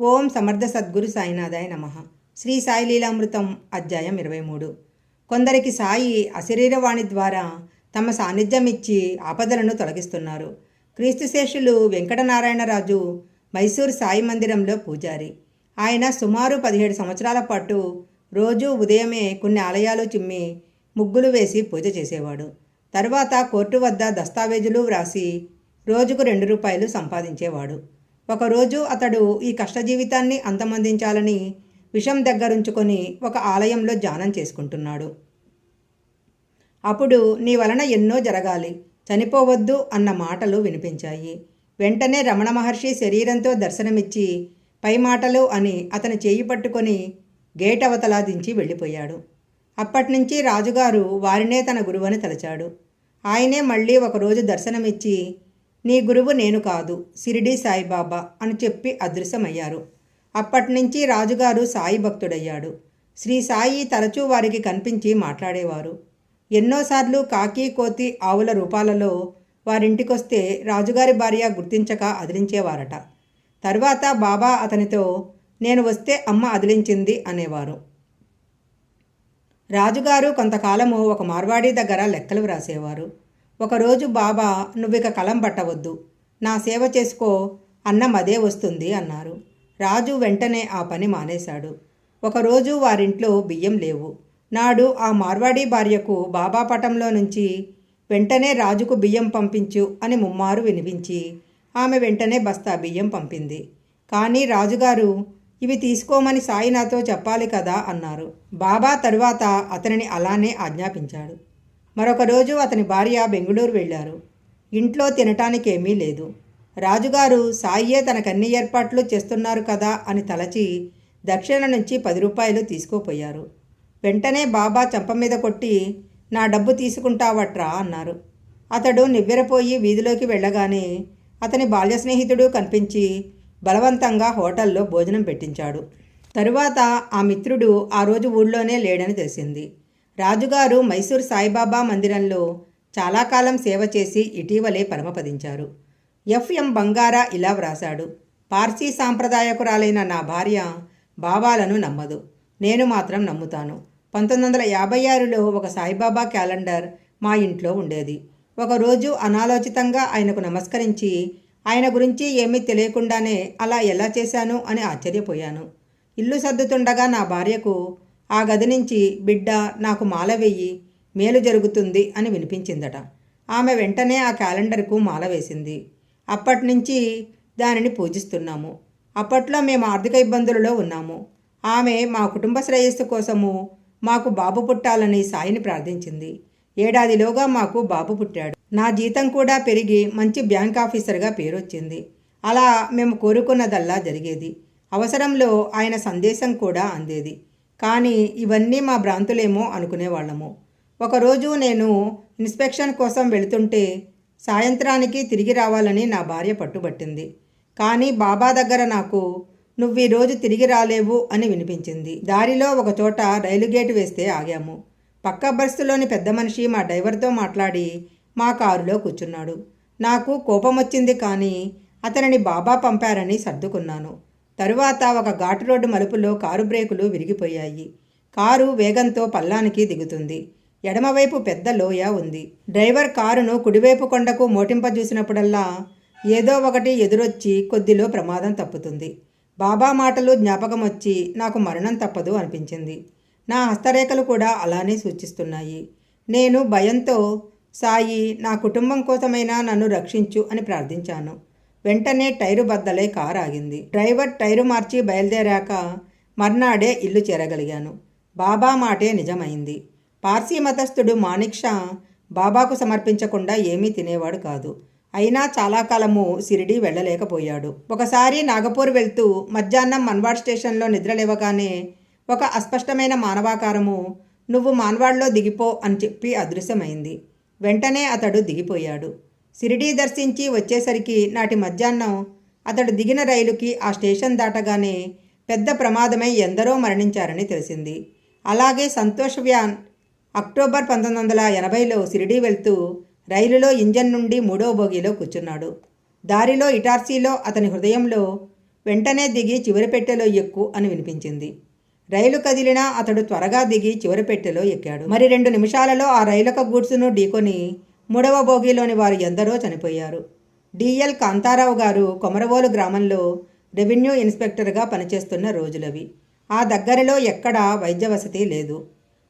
ఓం సమర్థ సద్గురు సాయినాథాయ నమ. శ్రీ సాయి లీలామృతం అధ్యాయం ఇరవై మూడు. కొందరికి సాయి అశరీరవాణి ద్వారా తమ సాన్నిధ్యం ఇచ్చి ఆపదలను తొలగిస్తున్నారు. క్రీస్తుశేషులు వెంకటనారాయణరాజు మైసూర్ సాయి మందిరంలో పూజారి. ఆయన సుమారు పదిహేడు సంవత్సరాల పాటు రోజూ ఉదయమే కొన్ని ఆలయాలు చిమ్మి ముగ్గులు వేసి పూజ చేసేవాడు. తర్వాత కోర్టు వద్ద దస్తావేజులు వ్రాసి రోజుకు రెండు రూపాయలు సంపాదించేవాడు. ఒకరోజు అతడు ఈ కష్టజీవితాన్ని అంతమందించాలని విషం దగ్గరుంచుకొని ఒక ఆలయంలో ధ్యానం చేసుకుంటున్నాడు. అప్పుడు నీ వలన ఎన్నో జరగాలి చనిపోవద్దు అన్న మాటలు వినిపించాయి. వెంటనే రమణ మహర్షి శరీరంతో దర్శనమిచ్చి పై మాటలు అని అతను చేయి పట్టుకొని గేట్ అవతలా దించి వెళ్ళిపోయాడు. అప్పటినుంచి రాజుగారు వారినే తన గురువని తలచాడు. ఆయనే మళ్ళీ ఒకరోజు దర్శనమిచ్చి నీ గురువు నేను కాదు సిరిడి సాయిబాబా అని చెప్పి అదృశ్యమయ్యారు. అప్పటినుంచి రాజుగారు సాయి భక్తుడయ్యాడు. శ్రీ సాయి తరచూ వారికి కనిపించి మాట్లాడేవారు. ఎన్నోసార్లు కాకి కోతి ఆవుల రూపాలలో వారింటికొస్తే రాజుగారి భార్య గుర్తించక అదిలించేవారట. తర్వాత బాబా అతనితో నేను వస్తే అమ్మ అదిలించింది అనేవారు. రాజుగారు కొంతకాలము ఒక మార్వాడి దగ్గర లెక్కలు వ్రాసేవారు. ఒకరోజు బాబా నువ్విక కలం పట్టవద్దు. నా సేవ చేసుకో అన్నం అదే వస్తుంది అన్నారు. రాజు వెంటనే ఆ పని మానేశాడు. ఒకరోజు వారింట్లో బియ్యం లేవు. నాడు ఆ మార్వాడీ భార్యకు బాబా పటంలో నుంచి వెంటనే రాజుకు బియ్యం పంపించు అని ముమ్మారు వినిపించి ఆమె వెంటనే బస్తా బియ్యం పంపింది. కానీ రాజుగారు ఇవి తీసుకోమని సాయి నాతో చెప్పాలి కదా అన్నారు. బాబా తరువాత అతనిని అలానే ఆజ్ఞాపించాడు. మరొక రోజు అతని భార్య బెంగళూరు వెళ్ళారు. ఇంట్లో తినటానికేమీ లేదు. రాజుగారు సాయియే తనకన్ని ఏర్పాట్లు చేస్తున్నారు కదా అని తలచి దక్షిణ నుంచి పది రూపాయలు తీసుకోపోయారు. వెంటనే బాబా చంప మీద కొట్టి నా డబ్బు తీసుకుంటావట్రా అన్నారు. అతడు నివ్వెరపోయి వీధిలోకి వెళ్ళగానే అతని బాల్య స్నేహితుడు కనిపించి బలవంతంగా హోటల్లో భోజనం పెట్టించాడు. తరువాత ఆ మిత్రుడు ఆ రోజు ఊళ్ళోనే లేడని తెలిసింది. రాజుగారు మైసూర్ సాయిబాబా మందిరంలో చాలా కాలం సేవ చేసి ఇటీవలే పరమపదించారు. ఎఫ్ఎం బంగారా ఇలా వ్రాశాడు. పార్సీ సాంప్రదాయకురాలైన నా భార్య భావాలను నమ్మదు. నేను మాత్రం నమ్ముతాను. పంతొమ్మిది వందల యాభై ఆరులో ఒక సాయిబాబా క్యాలెండర్ మా ఇంట్లో ఉండేది. ఒకరోజు అనాలోచితంగా ఆయనకు నమస్కరించి ఆయన గురించి ఏమీ తెలియకుండానే అలా ఎలా చేశాను అని ఆశ్చర్యపోయాను. ఇల్లు సర్దుతుండగా నా భార్యకు ఆ గది నుంచి బిడ్డ నాకు మాల వెయ్యి మేలు జరుగుతుంది అని వినిపించిందట. ఆమె వెంటనే ఆ క్యాలెండర్కు మాల వేసింది. అప్పటి నుంచి దానిని పూజిస్తున్నాము. అప్పట్లో మేము ఆర్థిక ఇబ్బందులలో ఉన్నాము. ఆమె మా కుటుంబ శ్రేయస్సు కోసము మాకు బాబు పుట్టాలని సాయిని ప్రార్థించింది. ఏడాదిలోగా మాకు బాబు పుట్టాడు. నా జీతం కూడా పెరిగి మంచి బ్యాంక్ ఆఫీసర్గా పేరొచ్చింది. అలా మేము కోరుకున్నదల్లా జరిగేది. అవసరంలో ఆయన సందేశం కూడా అందేది. కానీ ఇవన్నీ మా భ్రాంతులేమో అనుకునేవాళ్ళము. ఒకరోజు నేను ఇన్స్పెక్షన్ కోసం వెళుతుంటే సాయంత్రానికి తిరిగి రావాలని నా భార్య పట్టుబట్టింది. కానీ బాబా దగ్గర నాకు నువ్వు ఈరోజు రోజు తిరిగి రాలేవు అని వినిపించింది. దారిలో ఒక చోట రైలు గేటు వేస్తే ఆగాము. పక్క బస్సులోని పెద్ద మనిషి మా డ్రైవర్తో మాట్లాడి మా కారులో కూర్చున్నాడు. నాకు కోపం వచ్చింది కానీ అతనిని బాబా పంపారని సర్దుకున్నాను. తరువాత ఒక ఘాటు రోడ్డు మలుపులో కారు బ్రేకులు విరిగిపోయాయి. కారు వేగంతో పల్లానికి దిగుతుంది. ఎడమవైపు పెద్ద లోయ ఉంది. డ్రైవర్ కారును కుడివైపు కొండకు మోటింపజూసినప్పుడల్లా ఏదో ఒకటి ఎదురొచ్చి కొద్దిలో ప్రమాదం తప్పుతుంది. బాబా మాటలు జ్ఞాపకం వచ్చి నాకు మరణం తప్పదు అనిపించింది. నా హస్తరేఖలు కూడా అలానే సూచిస్తున్నాయి. నేను భయంతో సాయి నా కుటుంబం కోసమైనా నన్ను రక్షించు అని ప్రార్థించాను. వెంటనే టైరు బద్దలై కారు ఆగింది డ్రైవర్ టైరు మార్చి బయలుదేరాక మర్నాడే ఇల్లు చేరగలిగాను. బాబా మాటే నిజమైంది. పార్సీ మతస్థుడు మాణిక్ షా బాబాకు సమర్పించకుండా ఏమీ తినేవాడు కాదు. అయినా చాలా కాలము సిరిడి వెళ్ళలేకపోయాడు. ఒకసారి నాగపూర్ వెళ్తూ మధ్యాహ్నం మన్వాడ్ స్టేషన్లో నిద్రలేవగానే ఒక అస్పష్టమైన మానవాకారము నువ్వు మాన్వాడ్లో దిగిపో అని చెప్పి అదృశ్యమైంది. వెంటనే అతడు దిగిపోయాడు. షిరిడీ దర్శించి వచ్చేసరికి నాటి మధ్యాహ్నం అతడు దిగిన రైలుకి ఆ స్టేషన్ దాటగానే పెద్ద ప్రమాదమై ఎందరో మరణించారని తెలిసింది. అలాగే సంతోష్ వ్యాన్ అక్టోబర్ పంతొమ్మిది వందల ఎనభైలో షిరిడీ వెళ్తూ రైలులో ఇంజన్ నుండి మూడో బోగిలో కూర్చున్నాడు. దారిలో ఇటార్సీలో అతని హృదయంలో వెంటనే దిగి చివరి పెట్టెలో ఎక్కు అని వినిపించింది. రైలు కదిలినా అతడు త్వరగా దిగి చివరి పెట్టెలో ఎక్కాడు. మరి రెండు నిమిషాలలో ఆ రైలొక గూడ్స్ను ఢీకొని మూడవ బోగీలోని వారు ఎందరో చనిపోయారు. డిఎల్ కాంతారావు గారు కొమరవోలు గ్రామంలో రెవెన్యూ ఇన్స్పెక్టర్గా పనిచేస్తున్న రోజులవి. ఆ దగ్గరలో ఎక్కడా వైద్య వసతి లేదు.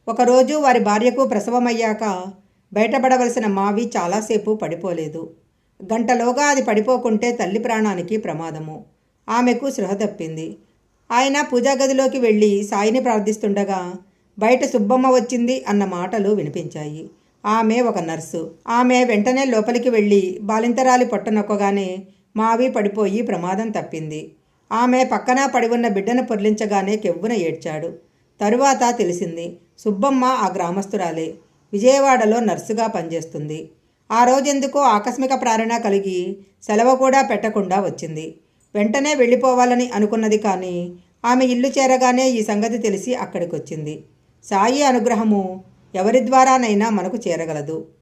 ఒకరోజు వారి భార్యకు ప్రసవమయ్యాక బయటపడవలసిన మావి చాలాసేపు పడిపోలేదు. గంటలోగా అది పడిపోకుంటే తల్లి ప్రాణానికి ప్రమాదము. ఆమెకు సృహ తప్పింది. ఆయన పూజాగదిలోకి వెళ్ళి సాయిని ప్రార్థిస్తుండగా బయట సుబ్బమ్మ వచ్చింది అన్న మాటలు వినిపించాయి. ఆమె ఒక నర్సు. ఆమె వెంటనే లోపలికి వెళ్ళి బాలింతరాలి పొట్టనొక్కగానే మావి పడిపోయి ప్రమాదం తప్పింది. ఆమె పక్కన పడి ఉన్న బిడ్డను పొర్లించగానే కెవ్వున ఏడ్చాడు. తరువాత తెలిసింది సుబ్బమ్మ ఆ గ్రామస్తురాలే విజయవాడలో నర్సుగా పనిచేస్తుంది. ఆ రోజెందుకో ఆకస్మిక ప్రేరణ కలిగి సెలవు కూడా పెట్టకుండా వచ్చింది. వెంటనే వెళ్ళిపోవాలని అనుకున్నది కానీ ఆమె ఇల్లు చేరగానే ఈ సంగతి తెలిసి అక్కడికి వచ్చింది సాయి అనుగ్రహము ఎవరి ద్వారానైనా మనకు చేరగలదు.